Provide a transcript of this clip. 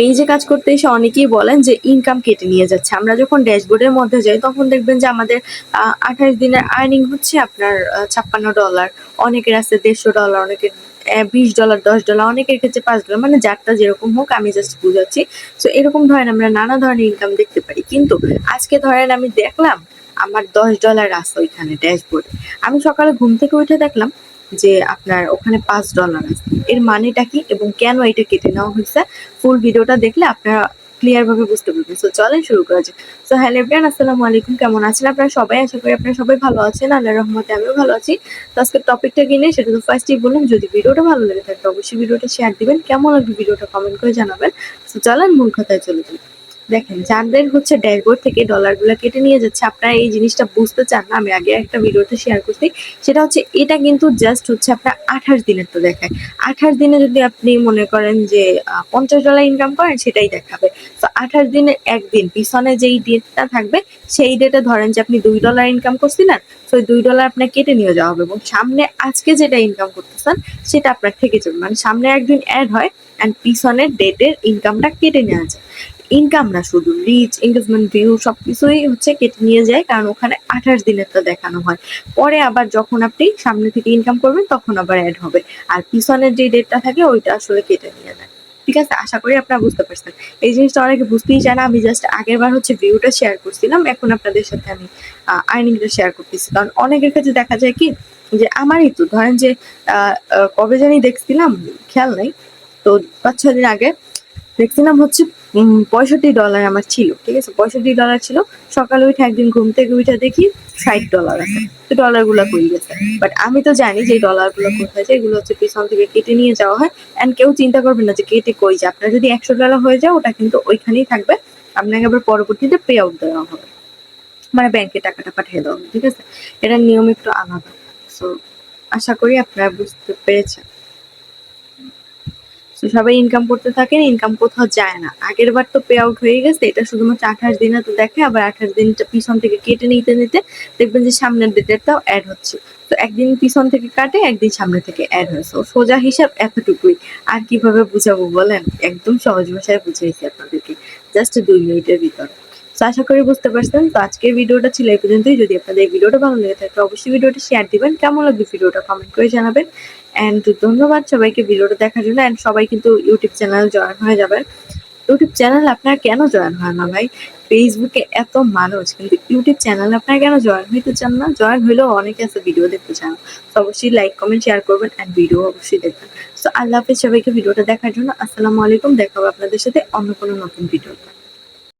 পেজে কাজ করতে এসে অনেকেই বলেন যে ইনকাম কেটে নিয়ে যাচ্ছে। আমরা যখন ড্যাশবোর্ডের মধ্যে যাই, তখন দেখবেন যে আমাদের আঠাশ দিনের আর্নিং হচ্ছে আপনার ছাপ্পান্ন ডলার অনেকের আছে দেড়শো ডলার অনেকের বিশ ডলার দশ ডলার অনেকের ক্ষেত্রে পাঁচ ডলার মানে যারটা যেরকম হোক, আমি জাস্ট বুঝাচ্ছি। তো এরকম ধরেন আমরা নানা ধরনের ইনকাম দেখতে পারি। কিন্তু আজকে ধরেন আমি দেখলাম, আমার দশ ডলার আছে ওইখানে ড্যাশবোর্ডে আমি সকালে ঘুম থেকে উঠে দেখলাম যে আপনার ওখানে পাঁচ ডলার আছে। এর মানেটা কি এবং কেন এটা কেটে নেওয়া হয়েছে? ফুল ভিডিওটা দেখলে আপনারা ক্লিয়ার ভাবে বুঝতে পারবেন। সো চলেন শুরু করা যাক। সো হ্যালো এভরিওয়ান আসসালামু আলাইকুম। কেমন আছেন আপনারা সবাই? আশা করি আপনারা সবাই ভালো আছেন। আল্লাহর রহমতে আমিও ভালো আছি। তো আজকের টপিকটা কিনে সেটা তো ফার্স্টই বললাম, যদি ভিডিওটা ভালো লেগে থাকে, অবশ্যই ভিডিওটা শেয়ার দিবেন। কেমন লাগবে ভিডিওটা কমেন্ট করে জানাবেন। সো চলেন মূল কথায় চলে যাই। দেখেন যাদের হচ্ছে ড্যাশবোর্ড থেকে ডলারগুলো কেটে নিয়ে যাচ্ছে। আপনারা এই জিনিসটা বুঝতে চান না, আমি আগে একটা ভিডিওতে শেয়ার করছি। সেটা হচ্ছে, এটা কিন্তু জাস্ট হচ্ছে আপনার আঠাশ দিনের তো দেখায়। আঠাশ দিনে যদি আপনি মনে করেন যে পঞ্চাশ ডলার ইনকাম করেন, সেটাই দেখাবে। তো আঠাশ দিনের একদিন, পিছনে যেই ডেটটা থাকবে, সেই ডেটে ধরেন যে আপনি দুই ডলার ইনকাম করছিলেন, তো দুই ডলার আপনার কেটে নিয়ে যাওয়া হবে। এবং সামনে আজকে যেটা ইনকাম করতেছেন, সেটা আপনার থেকে যাবে। মানে সামনে একদিন অ্যাড হয় অ্যান্ড পিছনের ডেটের ইনকামটা কেটে নেওয়া যায়। ইনকাম না, শুধু রিচ এঙ্গেজমেন্ট ভিউ সব কিছুই হচ্ছে কেটে নিয়ে যায়, কারণ ওখানে আঠাশ দিনেরটা দেখানো হয়। পরে আবার যখন আপনি সামনে থেকে ইনকাম করবেন, তখন আবার অ্যাড হবে। আর পিছনের যে ডেটটা থাকে, ওইটা আসলে কেটে নিয়ে যায়। ঠিক আছে? আশা করি আপনারা বুঝতে পারছেন। এই জিনিসটা অনেকে বুঝতেই চায় না। আমি জাস্ট আগের বার হচ্ছে ভিউটা শেয়ার করছিলাম। এখন আপনাদের সাথে আমি আর্নিংটা শেয়ার করতেছি। কারণ অনেকের কাছে দেখা যায় কি, যে আমারই তো, ধরেন যে কবে জানি দেখছিলাম, খেয়াল নাই। তো পাঁচ ছ দিন আগে দেখছিলাম হচ্ছে পঁয়ষট্টি ডলার আমার ছিল, ঠিক আছে? পঁয়ষট্টি ডলার ছিল। সকালে উঠে একদিন ঘুম থেকে উঠে দেখি ষাট ডলার আছে। তো ডলারগুলা কই গেছে? বাট আমি তো জানি যে ডলারগুলো কোথায় যায়, এগুলো হচ্ছে পিছন থেকে কেটে নিয়ে যাওয়া হয়। এন্ড কেউ চিন্তা করবেন না যে কেটে কই যায়। আপনার যদি একশো ডলার হয়ে যায়, ওটা কিন্তু ওইখানেই থাকবে। আপনাকে আবার পরবর্তীতে পে আউট দেওয়া হবে। মানে ব্যাংকে টাকাটা পাঠিয়ে দেওয়া হবে, ঠিক আছে? এটা নিয়ম একটু আলাদা। সো আশা করি আপনারা বুঝতে পেরেছেন। তো সবাই ইনকাম করতে থাকেন ইনকাম কোথাও যায় না। আগের বার তো পে আউট হয়ে গেছে, এটা শুধুমাত্র আঠাশ দিনে তো দেখে, আবার আঠাশ দিনটা পিছন থেকে কেটে নিতে নিতে দেখবেন যে সামনের ডেটেরটাও অ্যাড হচ্ছে। তো একদিন পিছন থেকে কাটে, একদিন সামনে থেকে অ্যাড হয়েছে সোজা হিসাব এতটুকুই। আর কীভাবে বুঝাবো বলেন? একদম সহজ ভাষায় বুঝেছি আপনাদেরকে। জাস্ট দুই মিনিটের ভিতরে তো আশা করি বুঝতে পারছেন। তো আজকের ভিডিওটা ছিল এই পর্যন্তই। যদি আপনাদের ভিডিওটা ভালো লেগে থাকে অবশ্যই ভিডিওটা শেয়ার দিবেন। কেমন লাগবে ভিডিওটা কমেন্ট করে জানাবেন। অ্যান্ড ধন্যবাদ সবাইকে ভিডিওটা দেখার জন্য। অ্যান্ড সবাই কিন্তু ইউটিউব চ্যানেল জয়েন হয়ে যাবেন ইউটিউব চ্যানেল আপনার কেন জয়েন হয় না ভাই? ফেসবুকে এত মানুষ, কিন্তু ইউটিউব চ্যানেল আপনার কেন জয়েন হইতে চান না? জয়েন হইলেও অনেকে আছে ভিডিও দেখতে চান। তো অবশ্যই লাইক কমেন্ট শেয়ার করবেন অ্যান্ড ভিডিও অবশ্যই দেখবেন। তো আল্লাহ হাফিজ সবাইকে ভিডিওটা দেখার জন্য। আসসালামু আলাইকুম। দেখাবো আপনাদের সাথে অন্য কোনো নতুন ভিডিওতে